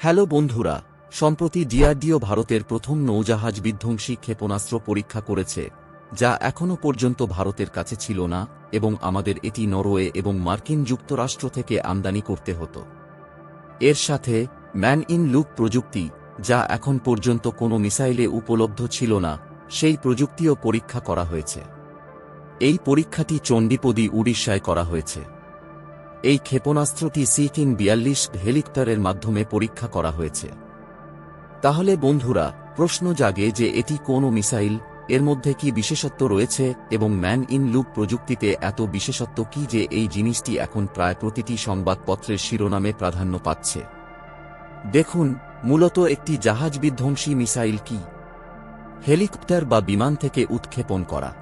Hello বন্ধুরা, সম্প্রতি DRDO ভারতের প্রথম নৌজাহাজ বিধ্বংসী ক্ষেপণাস্ত্র পরীক্ষা করেছে, যা এখনও পর্যন্ত ভারতের কাছে ছিল না এবং আমাদের এটি নরওয়ে এবং মার্কিন যুক্তরাষ্ট্র থেকে আমদানি করতে হতো। এর সাথে ম্যান ইন লুক প্রযুক্তি, যা এখন পর্যন্ত কোনো মিসাইলে উপলব্ধ ছিল না, সেই প্রযুক্তিও পরীক্ষা করা হয়েছে। এই পরীক্ষাটি চণ্ডীপদী উড়িষ্যায় করা হয়েছে। এই ক্ষেপণাস্ত্রটি সি কিং বিয়াল্লিশ হেলিকপ্টারের মাধ্যমে পরীক্ষা করা হয়েছে। তাহলে বন্ধুরা, প্রশ্ন জাগে যে এটি কোনো মিসাইল, এর মধ্যে কি বিশেষত্ব রয়েছে এবং ম্যান ইন লুপ প্রযুক্তিতে এত বিশেষত্ব কি যে এই জিনিসটি এখন প্রায় প্রতিটি সংবাদপত্রের শিরোনামে প্রাধান্য পাচ্ছে? দেখুন, মূলত একটি জাহাজ বিধ্বংসী মিসাইল কি? হেলিকপ্টার বা বিমান থেকে উৎক্ষেপণ করা।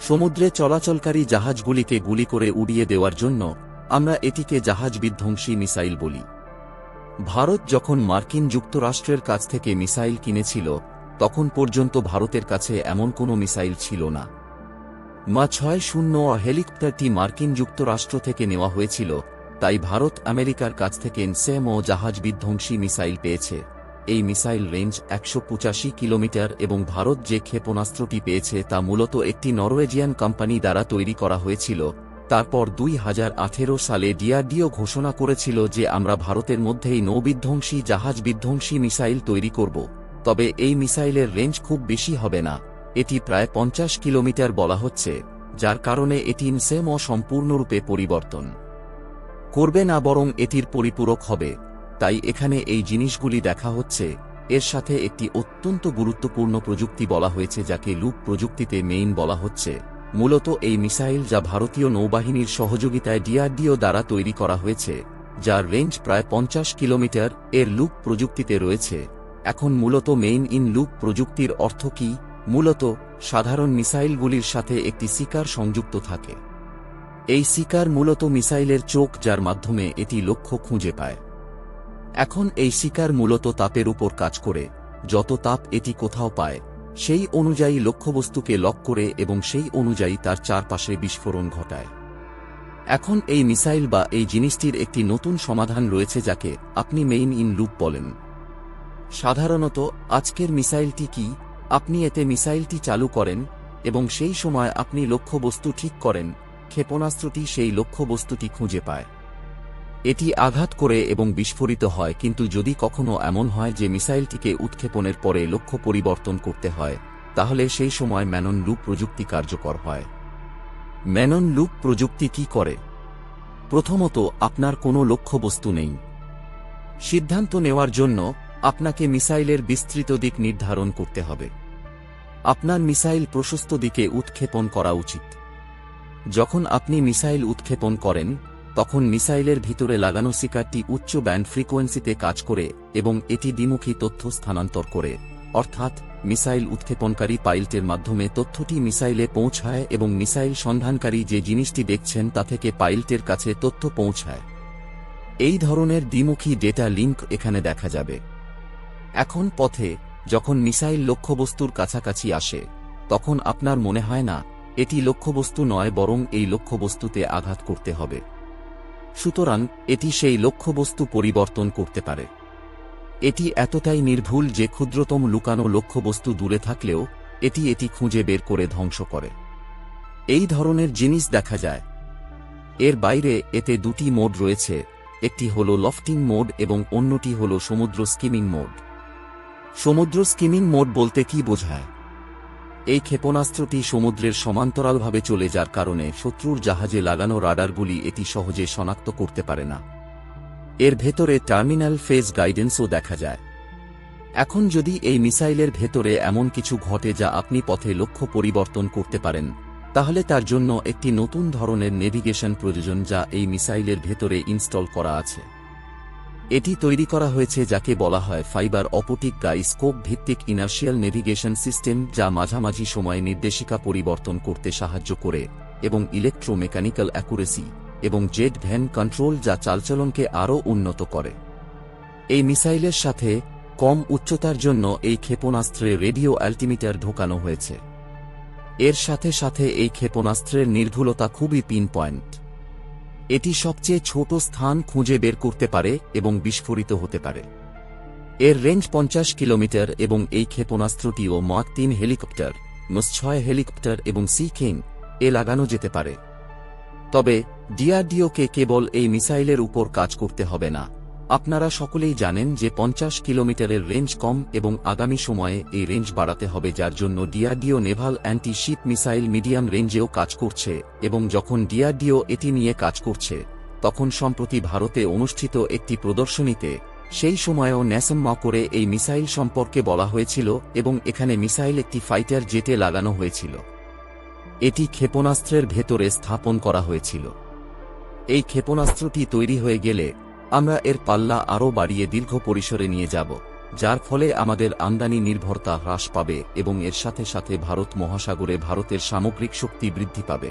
সমুদ্রে চলাচলকারী জাহাজগুলিকে গুলি করে উড়িয়ে দেওয়ার জন্য আমরা এটিকে জাহাজ বিধ্বংসী মিসাইল বলি। ভারত যখন মার্কিন যুক্তরাষ্ট্রের কাছ থেকে মিসাইল কিনেছিল, তখন পর্যন্ত ভারতের কাছে এমন কোনো মিসাইল ছিল না। মা ছয় শূন্য হেলিকপ্টারটি মার্কিন যুক্তরাষ্ট্র থেকে নেওয়া হয়েছিল, তাই ভারত আমেরিকার কাছ থেকে সেম ও জাহাজ বিধ্বংসী মিসাইল পেয়েছে। এই মিসাইল রেঞ্জ একশো পঁচাশি কিলোমিটার এবং ভারত যে ক্ষেপণাস্ত্রটি পেয়েছে তা মূলত একটি নরওয়েজিয়ান কোম্পানি দ্বারা তৈরি করা হয়েছিল তারপর দুই হাজার আঠেরো সালে ডিআরডিও ঘোষণা করেছিল যে আমরা ভারতের মধ্যেই নৌবিধ্বংসী জাহাজ বিধ্বংসী মিসাইল তৈরি করব, তবে এই মিসাইলের রেঞ্জ খুব বেশি হবে না, এটি প্রায় পঞ্চাশ কিলোমিটার বলা হচ্ছে, যার কারণে এটি সেম সম্পূর্ণরূপে পরিবর্তন। করবে না বরং এটির পরিপূরক হবে, তাই এখানে এই জিনিসগুলি দেখা হচ্ছে, এর সাথে একটি অত্যন্ত গুরুত্বপূর্ণ প্রযুক্তি বলা হয়েছে যাকে লুপ প্রযুক্তিতে মেইন বলা হচ্ছে। মূলত এই মিসাইল যা ভারতীয় নৌবাহিনীর সহযোগিতায় ডিআরডিও দ্বারা তৈরি করা হয়েছে, যার রেঞ্জ প্রায় পঞ্চাশ কিলোমিটার, এর লুক প্রযুক্তিতে রয়েছে। এখন মূলত মেইন ইন লুক প্রযুক্তির অর্থ কি? মূলত, সাধারণ মিসাইলগুলির সাথে একটি সিকার সংযুক্ত থাকে। এই সিকার মূলত মিসাইলের চোখ, যার মাধ্যমে এটি লক্ষ্য খুঁজে পায়। এখন এই শিকার মূলত তাপের উপর কাজ করে, যত তাপ এটি কোথাও পায় সেই অনুযায়ী লক্ষ্যবস্তুকে লক করে এবং সেই অনুযায়ী তার চারপাশে বিস্ফোরণ ঘটায়। এখন এই মিসাইল বা এই জিনিসটির একটি নতুন সমাধান রয়েছে যাকে আপনি মেইন ইন লুপ বলেন। সাধারণত, আজকের মিসাইলটি কি? আপনি এতে মিসাইলটি চালু করেন এবং সেই সময় আপনি লক্ষ্যবস্তু ঠিক করেন, ক্ষেপণাস্ত্রটি সেই লক্ষ্যবস্তুটি খুঁজে পায়। এটি আঘাত করে এবং বিস্ফোরিত হয়, কিন্তু যদি কখনো এমন হয় যে মিসাইলটিকে উৎক্ষেপণের পরে লক্ষ্য পরিবর্তন করতে হয়, তাহলে সেই সময় ম্যানন লুপ প্রযুক্তি কার্যকর হয়। ম্যানন লুপ প্রযুক্তি কি করে? প্রথমত, আপনার কোনো লক্ষ্যবস্তু নেই। সিদ্ধান্ত নেওয়ার জন্য আপনাকে মিসাইলের বিস্তৃত দিক নির্ধারণ করতে হবে। আপনার মিসাইল প্রশস্ত দিকে উৎক্ষেপণ করা উচিত। যখন আপনি মিসাইল উৎক্ষেপণ করেন তখন মিসাইলের ভিতরে লাগানো সিকারটি উচ্চ ব্যান্ড ফ্রিকোয়েন্সিতে কাজ করে এবং এটি দ্বিমুখী তথ্য স্থানান্তর করে। অর্থাৎ, মিসাইল উৎক্ষেপণকারী পাইলটের মাধ্যমে তথ্যটি মিসাইলে পৌঁছায় এবং মিসাইল সন্ধানকারী যে জিনিসটি দেখছেন তা থেকে পাইলটের কাছে তথ্য পৌঁছায়। এই ধরনের দ্বিমুখী ডেটা লিঙ্ক এখানে দেখা যাবে। এখন পথে, যখন মিসাইল লক্ষ্যবস্তুর কাছাকাছি আসে, তখন আপনার মনে হয় না, এটি লক্ষ্যবস্তু নয় বরং এই লক্ষ্যবস্তুতে আঘাত করতে হবে। সুতরাং এটি সেই লক্ষ্যবস্তু পরিবর্তন করতে পারে। এটি এতটাই নির্ভুল যে ক্ষুদ্রতম লুকানো লক্ষ্যবস্তু দূরে থাকলেও, এটি এটি খুঁজে বের করে ধ্বংস করে। এই ধরনের জিনিস দেখা যায়। এর বাইরে এতে দুটি মোড রয়েছে, একটি হল লফটিং মোড এবং অন্যটি হল সমুদ্র স্কিমিং মোড। সমুদ্র স্কিমিং মোড বলতে কি বোঝায়? এই ক্ষেপণাস্ত্রটি সমুদ্রের সমান্তরালভাবে চলে যার কারণে শত্রুর জাহাজে লাগানো রাডারগুলি এটি সহজে শনাক্ত করতে পারে না। এর ভেতরে টার্মিনাল ফেজ গাইডেন্সও দেখা যায়। এখন যদি এই মিসাইলের ভেতরে এমন কিছু ঘটে যা আপনি পথে লক্ষ্য পরিবর্তন করতে পারেন, তাহলে তার জন্য একটি নতুন ধরনের নেভিগেশন প্রয়োজন যা এই মিসাইলের ভেতরে ইনস্টল করা আছে। এটি তৈরি করা হয়েছে যাকে বলা হয় ফাইবার অপটিক গাই স্কোপ ভিত্তিক ইনার্শিয়াল নেভিগেশন সিস্টেম, যা মাঝামাঝি সময়ে নির্দেশিকা পরিবর্তন করতে সাহায্য করে, এবং ইলেকট্রোমেকানিক্যাল অ্যাকুরেসি, এবং জেট ভ্যান কন্ট্রোল যা চালচলনকে আরও উন্নত করে। এই মিসাইলের সাথে কম উচ্চতার জন্য এই ক্ষেপণাস্ত্রে রেডিও অ্যাল্টিমিটার ঢোকানো হয়েছে। এর সাথে সাথে এই ক্ষেপণাস্ত্রের নির্ভুলতা খুবই পিন পয়েন্ট। এটি সবচেয়ে ছোট স্থান খুঁজে বের করতে পারে এবং বিস্ফোরিত হতে পারে। এর রেঞ্জ পঞ্চাশ কিলোমিটার এবং এই ক্ষেপণাস্ত্রটিও মাক তিন হেলিকপ্টার মস ছয় হেলিকপ্টার এবং সি কিং এ লাগানো যেতে পারে। তবে ডিআরডিওকে কেবল এই মিসাইলের উপর কাজ করতে হবে না। আপনারা সকলেই জানেন যে পঞ্চাশ কিলোমিটারের রেঞ্জ কম এবং আগামী সময়ে এই রেঞ্জ বাড়াতে হবে, যার জন্য DRDO naval anti ship missile medium রেঞ্জেও কাজ করছে এবং যখন ডিআরডিও এটি নিয়ে কাজ করছে, তখন সম্প্রতি ভারতে অনুষ্ঠিত একটি প্রদর্শনীতে, সেই সময়েও ন্যাসমা করে এই মিসাইল সম্পর্কে বলা হয়েছিল এবং এখানে মিসাইল একটি ফাইটার জেটে লাগানো হয়েছিল। এটি ক্ষেপণাস্ত্রের ভেতরে স্থাপন করা হয়েছিল। এই ক্ষেপণাস্ত্রটি তৈরি হয়ে গেলে আমরা এর পাল্লা আরও বাড়িয়ে দীর্ঘ পরিসরে নিয়ে যাব, যার ফলে আমাদের আমদানি নির্ভরতা হ্রাস পাবে এবং এর সাথে সাথে ভারত মহাসাগরে ভারতের সামগ্রিক শক্তি বৃদ্ধি পাবে।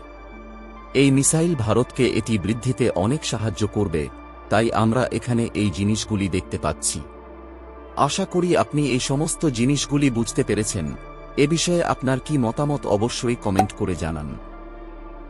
এই মিসাইল ভারতকে এটি বৃদ্ধিতে অনেক সাহায্য করবে, তাই আমরা এখানে এই জিনিসগুলি দেখতে পাচ্ছি। আশা করি আপনি এই সমস্ত জিনিসগুলি বুঝতে পেরেছেন। এ বিষয়ে আপনার কি মতামত অবশ্যই কমেন্ট করে জানান।